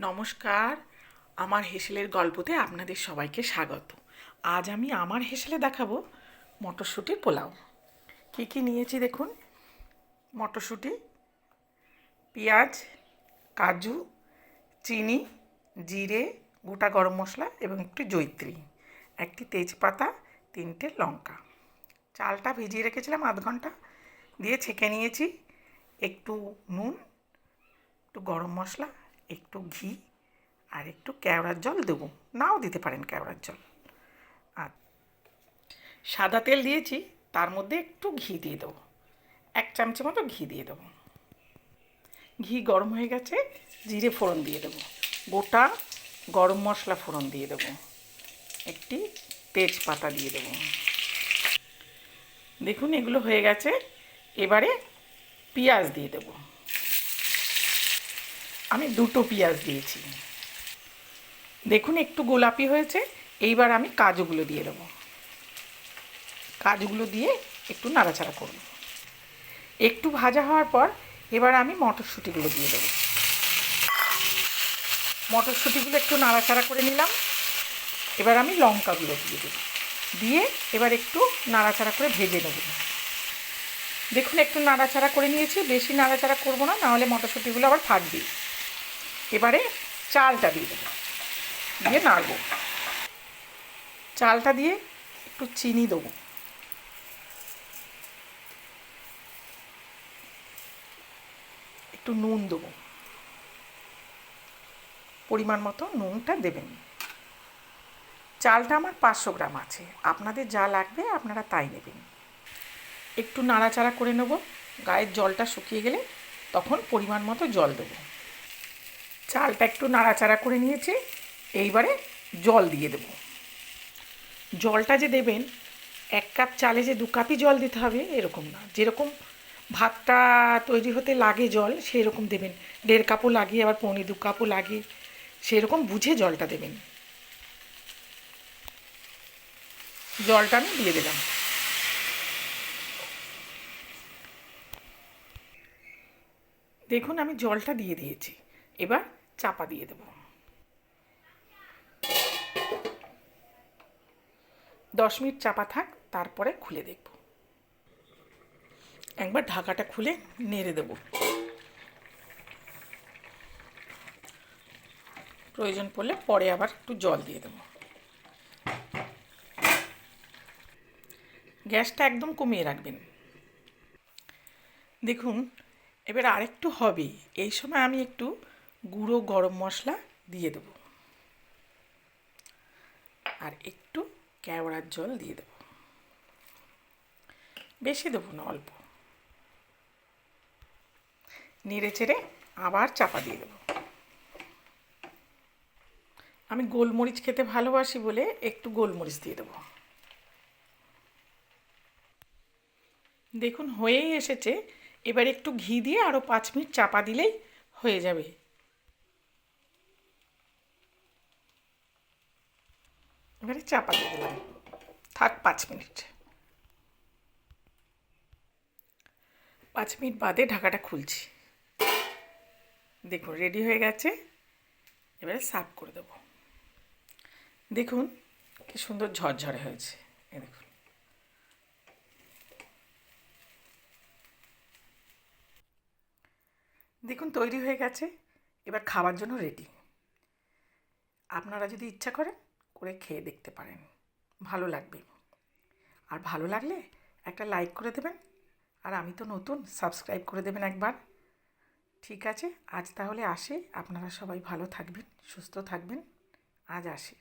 নমস্কার। আমার হেসেলের গল্পতে আপনাদের সবাইকে স্বাগত। আজ আমি আমার হেসেলে দেখাবো মটরশুঁটি পোলাও। কী কী নিয়েছি দেখুন? মটরশুঁটি, পেঁয়াজ, কাজু, চিনি, জিরে, গোটা গরম মশলা এবং একটু জৈত্রী। একটি তেজপাতা, তিনটে লঙ্কা। চালটা ভিজিয়ে রেখেছিলাম আধ ঘণ্টা। দিয়ে ছেঁকে নিয়েছি। একটু নুন, একটু গরম মশলা একটু ঘি আর একটু কেওড়ার জল দেবো। নাও দিতে পারেন কেওড়ার জল। আর সাদা তেল দিয়েছি, তার মধ্যে একটু ঘি দিয়ে দেবো। এক চামচের মতো ঘি দিয়ে দেবো। ঘি গরম হয়ে গেছে, জিরে ফোড়ন দিয়ে দেবো। গোটা গরম মশলা ফোড়ন দিয়ে দেবো। একটি তেজপাতা দিয়ে দেবো। দেখুন এগুলো হয়ে গেছে। এবারে পেঁয়াজ দিয়ে দেবো। আমি দুটো পেঁয়াজ দিয়েছি। দেখুন একটু গোলাপি হয়েছে, এইবার আমি কাজুগুলো দিয়ে দেবো। কাজুগুলো দিয়ে একটু নাড়াচাড়া করব। একটু ভাজা হওয়ার পর এবার আমি মটরশুঁটিগুলো দিয়ে দেবো। মটরশুঁটিগুলো একটু নাড়াচাড়া করে নিলাম। এবার আমি লঙ্কাগুলো দিয়ে দেবো। দিয়ে এবার একটু নাড়াচাড়া করে ভেজে নেব। দেখুন একটু নাড়াচাড়া করে নিয়েছি, বেশি নাড়াচাড়া করব না, নাহলে মটরশুঁটিগুলো আবার ফাটবে এবারে চালটা দিয়ে দেবো। দিয়ে নাড়বো। চালটা দিয়ে একটু চিনি দেবো। একটু নুন দেবো। পরিমাণ মতো নুনটা দেবেন। চালটা আমার পাঁচশো গ্রাম আছে। আপনাদের যা লাগবে আপনারা তাই নেবেন। একটু নাড়াচাড়া করে নেব। গায়ের জলটা শুকিয়ে গেলে তখন পরিমাণ মতো জল দেবো। চালটা একটু নাড়াচাড়া করে নিয়েছি। এইবারে জল দিয়ে দেব। জলটা যে দেবেন, এক কাপ চালে যে দু কাপই জল দিতে হবে, এরকম না। যেরকম ভাতটা তৈরি হতে লাগে জল সেই রকম দেবেন। দেড় কাপও লাগে আবার পৌনে দু কাপও লাগে সেরকম বুঝে জলটা দেবেন। জলটা আমি দিয়ে দিলাম। দেখুন, আমি জলটা দিয়ে দিয়েছি। এবার চাপা দিয়ে দেব। দশ মিনিট চাপা থাক, তারপরে খুলে দেখব। একবার ঢাকাটা খুলে নেড়ে দেব। প্রয়োজন পড়লে পরে আবার একটু জল দিয়ে দেব। গ্যাসটা একদম কমিয়ে রাখবেন। দেখুন, এবার আরেকটু হবে। এই সময় আমি একটু গুঁড়ো গরম মশলা দিয়ে দেব। আর একটু কেওড়ার জল দিয়ে দেব। বেশি দেবো না, অল্প। নেড়ে চেড়ে আবার চাপা দিয়ে দেবো। আমি গোলমরিচ খেতে ভালোবাসি বলে একটু গোলমরিচ দিয়ে দেবো। দেখুন, হয়েই এসেছে। এবার একটু ঘি দিয়ে আরও পাঁচ মিনিট চাপা দিলেই হয়ে যাবে। এবারে চাপা দিয়ে দিলাম। থাক, পাঁচ মিনিট। পাঁচ মিনিট বাদে ঢাকাটা খুলছি। দেখুন রেডি হয়ে গেছে। এবারে সার্ভ করে দেবো। দেখুন, কি সুন্দর ঝরঝরে হয়েছে। এ দেখুন। দেখুন, তৈরি হয়ে গেছে। এবার খাওয়ার জন্য রেডি আপনারা যদি ইচ্ছা করেন করে খেয়ে দেখতে পারেন। ভালো লাগবে। আর ভালো লাগলে একটা লাইক করে দেবেন। আর আমি তো নতুন সাবস্ক্রাইব করে দেবেন একবার। ঠিক আছে, আজ তাহলে আসি। আপনারা সবাই ভালো থাকবেন, সুস্থ থাকবেন। আজ আসি।